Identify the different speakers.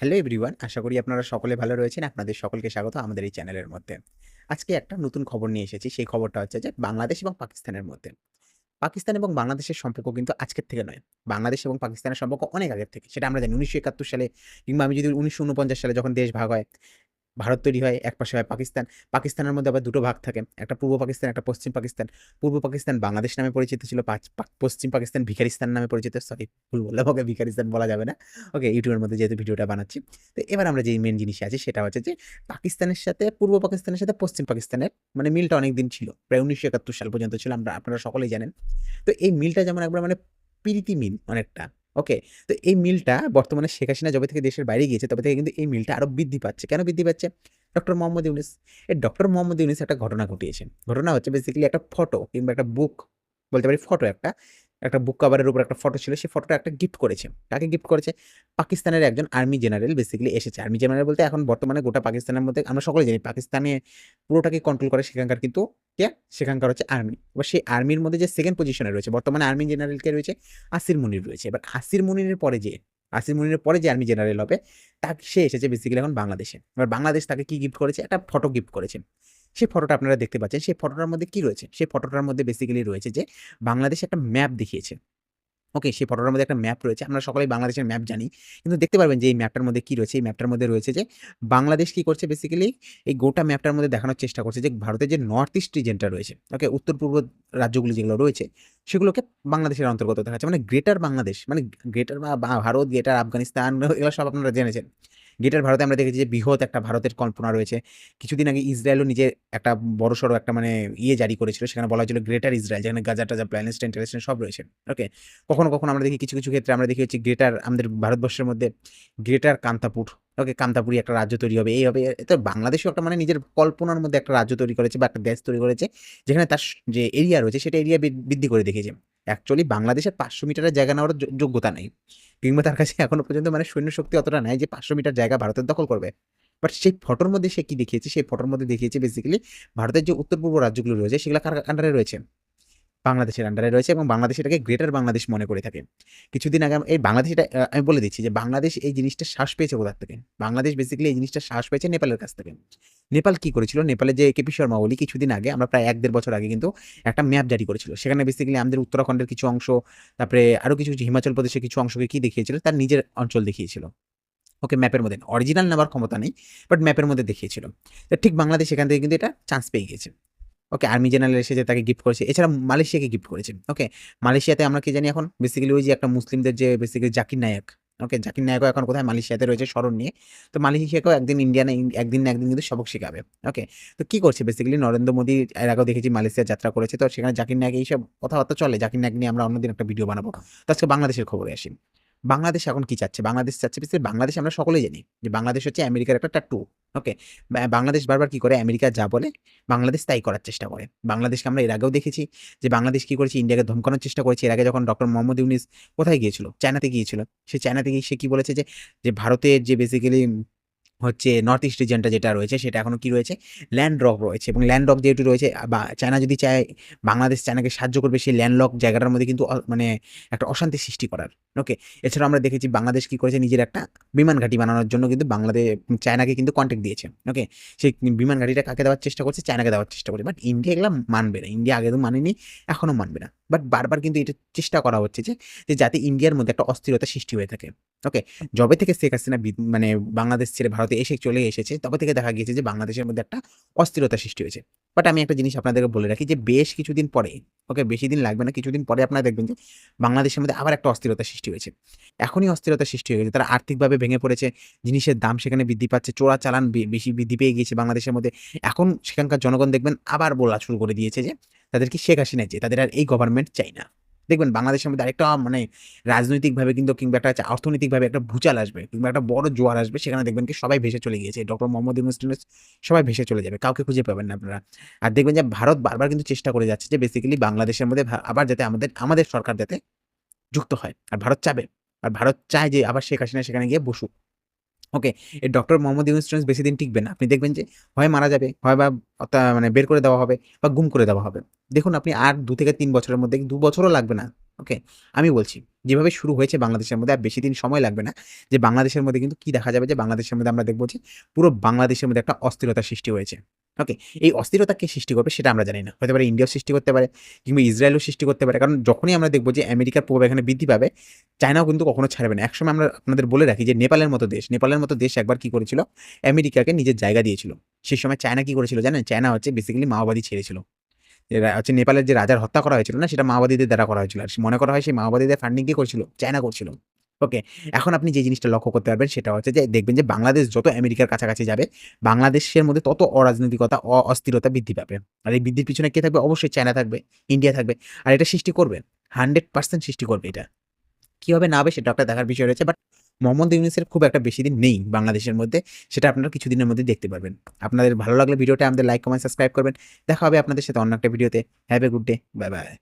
Speaker 1: Hello everyone, আশা করি আপনারা সকলে ভালো রয়েছেন। আপনাদের সকলকে স্বাগত আমাদের এই চ্যানেলের মধ্যে। আজকে একটা নতুন খবর নিয়ে এসেছি। সেই খবরটা হচ্ছে যে বাংলাদেশ এবং পাকিস্তানের মধ্যে। পাকিস্তান এবং বাংলাদেশের সম্পর্ক কিন্তু আজকের থেকে নয়। বাংলাদেশ এবং পাকিস্তানের সম্পর্ক অনেক আগের থেকে। সেটা আমরা জানি উনিশশো একাত্তর সালে কিংবা আমি যদি উনিশশো উনপঞ্চাশ সালে যখন দেশ ভাগ হয় ভারত তৈরি হয়, এক পাশে হয় পাকিস্তান। পাকিস্তানের মধ্যে আবার দুটো ভাগ থাকে, একটা পূর্ব পাকিস্তান, একটা পশ্চিম পাকিস্তান। পূর্ব পাকিস্তান বাংলাদেশ নামে পরিচিত ছিল পশ্চিম পাকিস্তান ভিখারিস্তান নামে পরিচিত। সরি, ভুল বললাম, ওকে, ভিখারিস্তান বলা যাবে না। ওকে, ইউটিউবের মধ্যে যেহেতু ভিডিওটা বানাচ্ছি। তো এবার আমরা যে মেন জিনিসে আছি, সেটা হচ্ছে যে পাকিস্তানের সাথে, পূর্ব পাকিস্তানের সাথে পশ্চিম পাকিস্তানের মানে মিলটা অনেক দিন ছিল, প্রায় উনিশশো একাত্তর সাল পর্যন্ত ছিল, আমরা, আপনারা সকলেই জানেন। তো এই মিলটা যেমন একবার মানে প্রীতি মিল অনেকটা। ওকে তো এই মিলটা বর্তমানে শেখ হাসিনা যবে থেকে দেশের বাইরে গিয়েছে, তবে থেকে কিন্তু এই মিলটা আরও বৃদ্ধি পাচ্ছে। কেন বৃদ্ধি পাচ্ছে? ডক্টর মোহাম্মদ ইউনিস, এই ডক্টর মোহাম্মদ ইউনিস একটা ঘটনা ঘটিয়েছেন। ঘটনা হচ্ছে বেসিক্যালি একটা ফটো কিংবা একটা বুক বলতে পারি ফটো একটা একটা বুক কাভারের উপর একটা ফটো ছিল, সেই ফটোটা একটা গিফট করেছে। তাকে গিফট করেছে? পাকিস্তানের একজন আর্মি জেনারেল বেসিক্যালি এসেছে। আর্মি জেনারেল বলতে এখন বর্তমানে গোটা পাকিস্তানের মধ্যে আমরা সকলে জানি, পাকিস্তানে পুরোটাকে কন্ট্রোল করে সেখানকার কিন্তু কে? সেখানকার হচ্ছে আর্মি এবার সেই আর্মির মধ্যে যে সেকেন্ড পজিশনে রয়েছে, বর্তমানে আর্মি জেনারেলকে রয়েছে? আসির মুনির রয়েছে। এবার আসির মুনিরের পরে যে, আসির মুনিরের পরে যে আর্মি জেনারেল হবে, তাকে সে এসেছে বেসিক্যালি এখন বাংলাদেশে। এবার বাংলাদেশ তাকে কি গিফট করেছে? একটা ফটো গিফট করেছে। সেই ফটোটা আপনারা দেখতে পাচ্ছেন। সেই ফটোটার মধ্যে কি রয়েছে? সেই ফটোটার মধ্যে বেসিক্যালি রয়েছে যে, বাংলাদেশ একটা ম্যাপ দেখিয়েছে। ওকে সেই ফটোটার মধ্যে একটা ম্যাপ রয়েছে। আমরা সকলেই বাংলাদেশের ম্যাপ জানি। কিন্তু দেখতে পারবেন যে, এই ম্যাপটার মধ্যে কি রয়েছে? এই ম্যাপটার মধ্যে রয়েছে যে, বাংলাদেশ কি করছে বেসিক্যালি এই গোটা ম্যাপটার মধ্যে দেখানোর চেষ্টা করছে যে, ভারতের যে নর্থ ইস্ট রিজনটা রয়েছে ওকে উত্তর পূর্ব রাজ্যগুলি যেগুলো রয়েছে, সেগুলোকে বাংলাদেশের অন্তর্গত দেখাচ্ছে। মানে গ্রেটার বাংলাদেশ মানে গ্রেটার ভারত গ্রেটার আফগানিস্তান, এগুলো সব আপনারা জেনেছেন। গ্রেটার ভারতে আমরা দেখেছি যে বৃহৎ একটা ভারতের কল্পনা রয়েছে। কিছুদিন আগে ইসরায়েলও নিজে একটা বড় সড়ো একটা মানে ইয়ে জারি করেছিল। সেখানে বলা হয়েছিল গ্রেটার ইসরায়েল, যেখানে গাজা, টাজা প্ল্যানেস্টাইন ট্যালেস্টাইন সব রয়েছে। ওকে? কখনো কখনো আমরা দেখি কিছু কিছু ক্ষেত্রে আমরা দেখি হচ্ছে গ্রেটার আমাদের ভারতবর্ষের মধ্যে গ্রেটার কান্তাপুর। ওকে? কান্তাপুরি একটা রাজ্য তৈরি হবে। এই হবে তো বাংলাদেশও একটা মানে নিজের কল্পনার মধ্যে একটা রাজ্য তৈরি করেছে বা একটা দেশ তৈরি করেছে, যেখানে তার যে এরিয়া রয়েছে, সেটা এরিয়া বৃদ্ধি করে দেখেছে অ্যাকচুয়ালি বাংলাদেশের পাঁচশো মিটারের জায়গা নেওয়ার যো- যোগ্যতা নেই। কিংবা তার কাছে এখনও পর্যন্ত মানে সৈন্য শক্তি অতটা নাই যে পাঁচশো মিটার জায়গা ভারতের দখল করবে। বাট সেই ফটোর মধ্যে সে কি দেখিয়েছে? সেই ফটোর মধ্যে দেখিয়েছে বেসিক্যালি ভারতের যে উত্তর পূর্ব রাজ্যগুলো রয়েছে, সেগুলো কার আন্ডারে রয়েছে? বাংলাদেশের আন্ডারে রয়েছে এবং বাংলাদেশ এটাকে গ্রেটার বাংলাদেশ মনে করে থাকে। কিছুদিন আগে এই বাংলাদেশ এটা আমি বলে দিচ্ছি যে বাংলাদেশ এই জিনিসটা শ্বাস পেয়েছে কোথার থেকে? বাংলাদেশ বেসিক্যালি এই জিনিসটা শ্বাস পেয়েছে নেপালের কাছ থেকে। নেপাল কি করেছিল? নেপালে যে কেপি শর্মা ওলি কিছুদিন আগে, আমরা প্রায় এক দেড় বছর আগে কিন্তু একটা ম্যাপ জারি করেছিল। সেখানে বেসিক্যালি আমাদের উত্তরাখণ্ডের কিছু অংশ, তারপরে আরও কিছু হিমাচল প্রদেশের কিছু অংশকে কি দেখিয়েছিল? তার নিজের অঞ্চল দেখিয়েছিল। ওকে ম্যাপের মধ্যে। অরিজিনাল নেওয়ার ক্ষমতা নেই বাট ম্যাপের মধ্যে দেখিয়েছিল। ঠিক বাংলাদেশ এখান থেকে কিন্তু এটা চান্স পেয়ে গিয়েছে। ওকে আর্মি জেনারেল এসে যে তাকে গিফট করেছে, এছাড়া মালয়েশিয়াকে গিফট করেছে। ওকে মালয়েশিয়াতে আমরা কি জানি এখন? বেসিক্যালি ওই যে একটা মুসলিমদের যে বেসিক্যালি জাকির নায়ক। ওকে জাকির নায়কও এখন কোথায়? মালয়েশিয়াতে রয়েছে, স্মরণ নিয়ে। তো মালয়েশিয়াকেও একদিন ইন্ডিয়ানে একদিন না একদিন কিন্তু সবক শেখাবে। ওকে তো কী করছে? বেসিক্যালি নরেন্দ্র মোদী এর আগেও দেখেছি মালয়েশিয়া যাত্রা করেছে। তো সেখানে জাকির নায়ক এইসব কথাবার্তা চলে। জাকির নায়ক নিয়ে আমরা অন্যদিন একটা ভিডিও বানাবো। তো আজকে বাংলাদেশের খবরে আসি। বাংলাদেশ এখন কি চাচ্ছে? বাংলাদেশ চাচ্ছে বিশেষ বাংলাদেশ আমরা সকলেই জানি যে বাংলাদেশ হচ্ছে আমেরিকার একটা টাট্টু ওকে বাংলাদেশ বারবার কি করে? আমেরিকা যা বলে, বাংলাদেশ তাই করার চেষ্টা করে। বাংলাদেশকে আমরা এর আগেও দেখেছি যে বাংলাদেশ কি করেছে? ইন্ডিয়াকে ধমকানোর চেষ্টা করেছে। এর আগে যখন ডক্টর মোহাম্মদ ইউনিস কোথায় গিয়েছিল? চায়নাতে গিয়েছিল। সে চায়নাতে গিয়ে সে কি বলেছে যে যে ভারতের যে বেসিক্যালি হচ্ছে নর্থ ইস্ট রিজনটা যেটা রয়েছে সেটা এখনও কি রয়েছে? ল্যান্ড লক রয়েছে এবং ল্যান্ড লক যেহেতু রয়েছে, বা চায়না যদি চায়, বাংলাদেশ চায়নাকে সাহায্য করবে সেই ল্যান্ড লক জায়গাটার মধ্যে কিন্তু মানে একটা অশান্তি সৃষ্টি করার। ওকে এছাড়া আমরা দেখেছি বাংলাদেশ কি করেছে? নিজের একটা বিমান ঘাঁটি বানানোর জন্য কিন্তু বাংলাদেশ চায়নাকে কিন্তু কন্ট্যাক্ট দিয়েছে। ওকে সেই বিমান ঘাঁটিটা কাকে দেওয়ার চেষ্টা করছে? চায়নাকে দেওয়ার চেষ্টা করছে। বাট ইন্ডিয়া এগুলো মানবে না। ইন্ডিয়া আগে তো মানেনি এখনও মানবে না। বাট বারবার কিন্তু এটা চেষ্টা করা হচ্ছে যে যাতে ইন্ডিয়ার মধ্যে একটা অস্থিরতা সৃষ্টি হয়ে থাকে। ওকে যবে থেকে শেখ হাসিনা মানে বাংলাদেশ ছেড়ে ভারতে এসে চলে এসেছে, তবে থেকে দেখা গিয়েছে যে বাংলাদেশের মধ্যে একটা অস্থিরতা সৃষ্টি হয়েছে। বাট আমি একটা জিনিস আপনাদেরকে বলে রাখি যে, বেশ কিছুদিন পরে ওকে বেশি দিন লাগবে না, কিছুদিন পরে আপনারা দেখবেন যে, বাংলাদেশের মধ্যে আবার একটা অস্থিরতা সৃষ্টি হয়েছে। এখনই অস্থিরতা সৃষ্টি হয়ে গেছে তারা আর্থিকভাবে ভেঙে পড়েছে, জিনিসের দাম সেখানে বৃদ্ধি পাচ্ছে, চোরা চালান বেশি বৃদ্ধি পেয়ে গিয়েছে বাংলাদেশের মধ্যে। এখন সেখানকার জনগণ দেখবেন আবার বলা শুরু করে দিয়েছে যে তাদেরকে শেখ হাসিনা যে তাদের আর এই গভর্নমেন্ট চাই না। দেখবেন বাংলাদেশের মধ্যে আরেকটা মানে রাজনৈতিকভাবে কিন্তু কিংবা একটা অর্থনৈতিকভাবে একটা ভূচাল আসবে, কিংবা একটা বড় জোয়ার আসবে, সেখানে দেখবেন কি সবাই ভেসে চলে গিয়েছে। ডক্টর মোহাম্মদ ইউনুস সবাই ভেসে চলে যাবে, কাউকে খুঁজে পাবেন না আপনারা। আর দেখবেন যে ভারত বারবার কিন্তু চেষ্টা করে যাচ্ছে যে বেসিক্যালি বাংলাদেশের মধ্যে আবার যাতে আমাদের আমাদের সরকার যাতে যুক্ত হয়। আর ভারত চাবে, আর ভারত চায় যে আবার শেখ হাসিনা সেখানে গিয়ে বসুক। ওকে এই ডক্টর মোহাম্মদ ইউনুস বেশি দিন টিকবে না। আপনি দেখবেন যে হয় মারা যাবে হয় বা মানে বের করে দেওয়া হবে বা গুম করে দেওয়া হবে। দেখুন, আপনি আর দু থেকে তিন বছরের মধ্যে দু বছরও লাগবে না। ওকে? আমি বলছি যেভাবে শুরু হয়েছে বাংলাদেশের মধ্যে আর বেশি দিন সময় লাগবে না যে বাংলাদেশের মধ্যে কিন্তু কি দেখা যাবে যে বাংলাদেশের মধ্যে আমরা দেখব যে পুরো বাংলাদেশের মধ্যে একটা অস্থিরতা সৃষ্টি হয়েছে। ওকে? এই অস্থিরতা কে সৃষ্টি করবে সেটা আমরা জানি না। হতে পারে ইন্ডিয়াও সৃষ্টি করতে পারে কিংবা ইসরায়েলও সৃষ্টি করতে পারে। কারণ যখনই আমরা দেখব যে আমেরিকার প্রভাব এখানে বৃদ্ধি পাবে, চায়নাও কিন্তু কখনো ছাড়বে না। একসময় আমরা আপনাদের বলে রাখি যে নেপালের মতো দেশ, নেপালের মতো দেশ একবার কি করেছিল? আমেরিকাকে নিজের জায়গা দিয়েছিল। সেই সময় চায়না কি করেছিল জানেন? চায়না হচ্ছে বেসিক্যালি মাওবাদী ছেড়েছিল। হচ্ছে নেপালের যে রাজার হত্যা করা হয়েছিল না সেটা মাওবাদীদের দ্বারা করা হয়েছিল। আর মনে করা হয় সেই মাওবাদীদের ফান্ডিং কি করছিল? চায়না করছিল। ওকে? এখন আপনি যে জিনিসটা লক্ষ্য করতে পারবেন সেটা হচ্ছে যে দেখবেন যে বাংলাদেশ যত আমেরিকার কাছাকাছি যাবে, বাংলাদেশের মধ্যে তত অরাজনৈতিকতা, অস্থিরতা বৃদ্ধি পাবে। আর এই বৃদ্ধির পিছনে কে থাকবে? অবশ্যই চায়না থাকবে, ইন্ডিয়া থাকবে। আর এটা সৃষ্টি করবে। 100% সৃষ্টি করবে এটা। কি হবে না হবে সেটা একটা দেখার বিষয় রয়েছে। বাট মোহাম্মদ ইউনিসের খুব একটা বেশি দিন নেই বাংলাদেশের মধ্যে। সেটা আপনারা কিছুদিনের মধ্যে দেখতে পারবেন। আপনাদের ভালো লাগলে ভিডিওটা আমাদের লাইক, কমেন্ট, সাবস্ক্রাইব করবেন। দেখা হবে আপনাদের সাথে অন্য একটা ভিডিওতে। Have a good day. Bye, bye.